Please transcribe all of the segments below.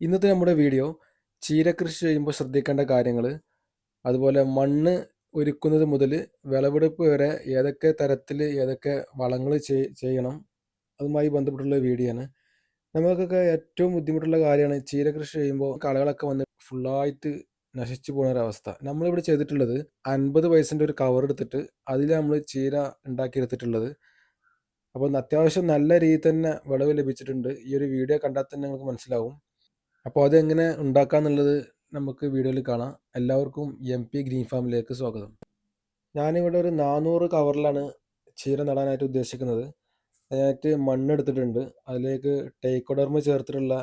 ഇന്നത്തെ നമ്മുടെ വീഡിയോ ചീര കൃഷി ചെയ്യുമ്പോൾ ശ്രദ്ധിക്കേണ്ട കാര്യങ്ങൾ അതുപോലെ മണ്ണ് ഒരുക്കുന്നത് മുതൽ വിളവെടുപ്പ് വരെ ഏതൊക്കെ തരത്തിൽ ഏതൊക്കെ വളങ്ങൾ ചെയ്യണം അതുമായി ബന്ധപ്പെട്ടുള്ള വീഡിയോ ആണ്. നമുക്കൊക്കെ ഏറ്റവും ബുദ്ധിമുട്ടുള്ള കാര്യമാണ് ചീര കൃഷി ചെയ്യുമ്പോൾ കളകളൊക്കെ വന്ന് ഫുള്ളായിട്ട് നശിച്ചു പോകുന്ന ഒരു അവസ്ഥ. നമ്മളിവിടെ ചെയ്തിട്ടുള്ളത് അൻപത് വയസ്സിന്റെ ഒരു കവർ എടുത്തിട്ട് അതിൽ നമ്മൾ ചീര ഉണ്ടാക്കിയെടുത്തിട്ടുള്ളത്. അപ്പോൾ അത്യാവശ്യം നല്ല രീതിയിൽ തന്നെ വിളവ് ലഭിച്ചിട്ടുണ്ട്. ഈ ഒരു വീഡിയോ കണ്ടാൽ തന്നെ നിങ്ങൾക്ക് മനസ്സിലാവും. അപ്പോൾ അതെങ്ങനെ ഉണ്ടാക്കാന്നുള്ളത് നമുക്ക് വീഡിയോയിൽ കാണാം. എല്ലാവർക്കും എം പി ഗ്രീൻ ഫാമിലേക്ക് സ്വാഗതം. ഞാനിവിടെ ഒരു നാനൂറ് കവറിലാണ് ചീര നടാനായിട്ട് ഉദ്ദേശിക്കുന്നത്. അതിനായിട്ട് മണ്ണെടുത്തിട്ടുണ്ട് അതിലേക്ക് ടേക്കോഡർമ ചേർത്തിട്ടുള്ള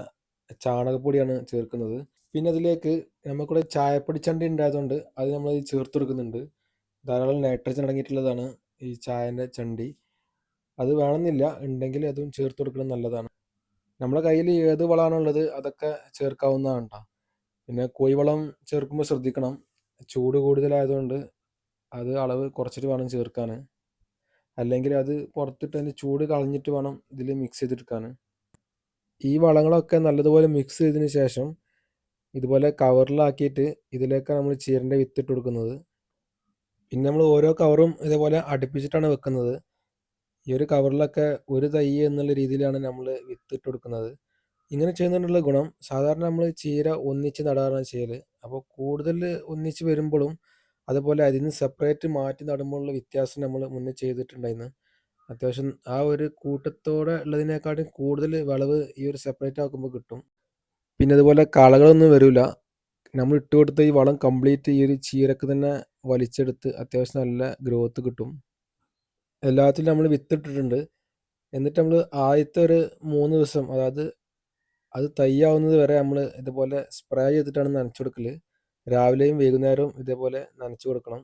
ചാണകപ്പൊടിയാണ് ചേർക്കുന്നത്. പിന്നെ അതിലേക്ക് നമുക്കിവിടെ ചായപ്പൊടി ചണ്ടി ഉണ്ടായതുകൊണ്ട് അത് നമ്മൾ ചേർത്ത് കൊടുക്കുന്നുണ്ട്. ധാരാളം നൈട്രജൻ അടങ്ങിയിട്ടുള്ളതാണ് ഈ ചായന്റെ ചണ്ടി. അത് വേണമെന്നില്ല. ഉണ്ടെങ്കിൽ അതും ചേർത്ത് കൊടുക്കുന്നത് നല്ലതാണ്. നമ്മളെ കയ്യിൽ ഏത് വളമാണുള്ളത് അതൊക്കെ ചേർക്കാവുന്നതാണ് കേട്ടോ പിന്നെ കോഴിവളം ചേർക്കുമ്പോൾ ശ്രദ്ധിക്കണം. ചൂട് കൂടുതലായതുകൊണ്ട് അത് അളവ് കുറച്ചിട്ട് വേണം ചേർക്കാൻ അല്ലെങ്കിൽ അത് പുറത്തിട്ട് അതിന്റെ ചൂട് കളഞ്ഞിട്ട് വേണം ഇതിൽ മിക്സ് ചെയ്തെടുക്കാൻ ഈ വളങ്ങളൊക്കെ നല്ലതുപോലെ മിക്സ് ചെയ്തതിന് ശേഷം ഇതുപോലെ കവറിലാക്കിയിട്ട് ഇതിലേക്ക് നമ്മൾ ചീരന്റെ വിത്തിട്ട് കൊടുക്കുന്നത്. പിന്നെ നമ്മൾ ഓരോ കവറും ഇതേപോലെ അടുപ്പിച്ചിട്ടാണ് വെക്കുന്നത്. ഈ ഒരു കവറിലൊക്കെ ഒരു തൈ എന്നുള്ള രീതിയിലാണ് നമ്മൾ വിത്തിട്ട് കൊടുക്കുന്നത് ഇങ്ങനെ ചെയ്യുന്നതിനുള്ള ഗുണം സാധാരണ നമ്മൾ ചീര ഒന്നിച്ച് നടാറാണ് ചെയ്യൽ അപ്പോൾ കൂടുതൽ ഒന്നിച്ച് വരുമ്പോഴും അതുപോലെ അതിൽ നിന്ന് സെപ്പറേറ്റ് മാറ്റി നടുമ്പോഴുള്ള വ്യത്യാസം നമ്മൾ മുന്നേ ചെയ്തിട്ടുണ്ടായിരുന്നു. അത്യാവശ്യം ആ ഒരു കൂട്ടത്തോടെ ഉള്ളതിനേക്കാളും കൂടുതൽ വിളവ് ഈ ഒരു സെപ്പറേറ്റ് ആക്കുമ്പോൾ കിട്ടും. പിന്നെ അതുപോലെ കളകളൊന്നും വരില്ല നമ്മൾ ഇട്ട് കൊടുത്ത ഈ വളം കംപ്ലീറ്റ് ഈ ഒരു ചീരക്ക് തന്നെ വലിച്ചെടുത്ത് അത്യാവശ്യം നല്ല ഗ്രോത്ത് കിട്ടും. എല്ലാത്തിലും നമ്മൾ വിത്തിട്ടിട്ടുണ്ട്. എന്നിട്ട് നമ്മൾ ആദ്യത്തെ ഒരു മൂന്ന് ദിവസം അതായത് അത് തയ്യാവുന്നത് വരെ നമ്മൾ ഇതുപോലെ സ്പ്രേ ചെയ്തിട്ടാണ് നനച്ചു കൊടുക്കൽ രാവിലെയും വൈകുന്നേരവും ഇതേപോലെ നനച്ചു കൊടുക്കണം.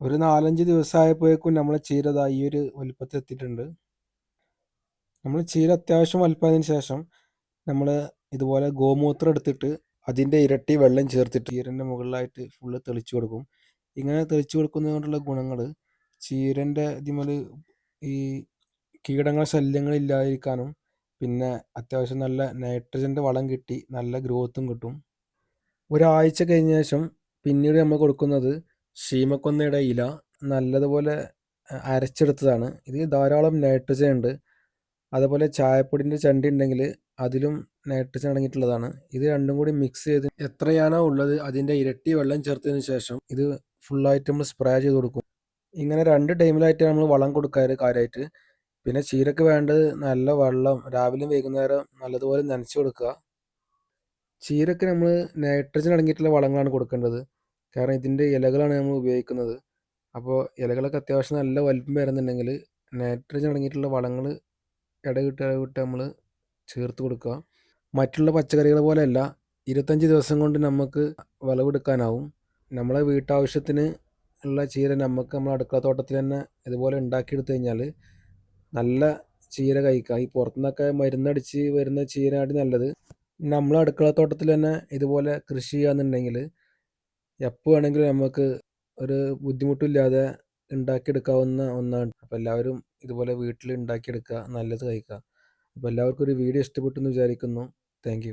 ഒരു നാലഞ്ച് ദിവസമായപ്പോഴേക്കും നമ്മൾ ചീര ഈ ഒരു വലുപ്പത്തിൽ എത്തിയിട്ടുണ്ട്. നമ്മൾ ചീര അത്യാവശ്യം വലുപ്പമായതിനു ശേഷം നമ്മൾ ഇതുപോലെ ഗോമൂത്രം എടുത്തിട്ട് അതിന്റെ ഇരട്ടി വെള്ളം ചേർത്തിട്ട് ചീരന്റെ മുകളിലായിട്ട് ഫുള്ള് തെളിച്ചു കൊടുക്കും. ഇങ്ങനെ തെളിച്ചു കൊടുക്കുന്നതുകൊണ്ടുള്ള ഗുണങ്ങൾ ചീരന്റെ ഇതിമൽ ഈ കീടങ്ങൾ ശല്യങ്ങൾ ഇല്ലാതിരിക്കാനും പിന്നെ അത്യാവശ്യം നല്ല നൈട്രജന്റെ വളം കിട്ടി നല്ല ഗ്രോത്തും കിട്ടും. ഒരാഴ്ച കഴിഞ്ഞ ശേഷം പിന്നീട് നമ്മൾ കൊടുക്കുന്നത് ശീമക്കൊന്നയുടെ ഇല നല്ലതുപോലെ അരച്ചെടുത്തതാണ്. ഇത് ധാരാളം നൈട്രജൻ ഉണ്ട്. അതുപോലെ ചായപ്പൊടിന്റെ ചണ്ടി ഉണ്ടെങ്കിൽ അതിലും നൈട്രജൻ അടങ്ങിയിട്ടുള്ളതാണ്. ഇത് രണ്ടും കൂടി മിക്സ് ചെയ്ത് എത്രയാണോ ഉള്ളത് അതിന്റെ ഇരട്ടി വെള്ളം ചേർത്തതിന് ശേഷം ഇത് ഫുള്ളായിട്ട് നമ്മൾ സ്പ്രേ ചെയ്ത് കൊടുക്കും. ഇങ്ങനെ രണ്ട് ടൈമിലായിട്ട് നമ്മൾ വളം കൊടുക്കാറ് കാര്യമായിട്ട് പിന്നെ ചീരക്ക് വേണ്ടത് നല്ല വെള്ളം രാവിലെയും വൈകുന്നേരം നല്ലതുപോലെ നനച്ചു കൊടുക്കുക. ചീരക്ക് നമ്മൾ നൈട്രജൻ അടങ്ങിയിട്ടുള്ള വളങ്ങളാണ് കൊടുക്കേണ്ടത്. കാരണം ഇതിന്റെ ഇലകളാണ് നമ്മൾ ഉപയോഗിക്കുന്നത്. അപ്പോൾ ഇലകളൊക്കെ അത്യാവശ്യം നല്ല വലിപ്പം വരുന്നുണ്ടെങ്കിൽ നൈട്രജൻ അടങ്ങിയിട്ടുള്ള വളങ്ങൾ ഇടവിട്ട് ഇടവിട്ട് നമ്മൾ ചേർത്ത് കൊടുക്കുക. മറ്റുള്ള പച്ചക്കറികൾ പോലെയല്ല ഇരുപത്തഞ്ച് ദിവസം കൊണ്ട് നമുക്ക് വിളവെടുക്കാനാവും. നമ്മളെ വീട്ടാവശ്യത്തിന് ഉള്ള ചീര നമുക്ക് നമ്മൾ അടുക്കള തോട്ടത്തിൽ തന്നെ ഇതുപോലെ ഉണ്ടാക്കിയെടുത്തു കഴിഞ്ഞാൽ നല്ല ചീര കഴിക്കാം. ഈ പുറത്തുനിന്നൊക്കെ മരുന്നടിച്ച് വരുന്ന ചീരയായിട്ട് നല്ലത്. നമ്മൾ അടുക്കള തോട്ടത്തിൽ തന്നെ ഇതുപോലെ കൃഷി ചെയ്യാന്നുണ്ടെങ്കിൽ എപ്പോൾ വേണമെങ്കിലും നമുക്ക് ഒരു ബുദ്ധിമുട്ടില്ലാതെ ഉണ്ടാക്കിയെടുക്കാവുന്ന ഒന്നാണ്. അപ്പോൾ എല്ലാവരും ഇതുപോലെ വീട്ടിൽ ഉണ്ടാക്കിയെടുക്കുക നല്ലത് കഴിക്കുക. അപ്പോൾ എല്ലാവർക്കും ഒരു വീഡിയോ ഇഷ്ടപ്പെട്ടു എന്ന് വിചാരിക്കുന്നു. താങ്ക്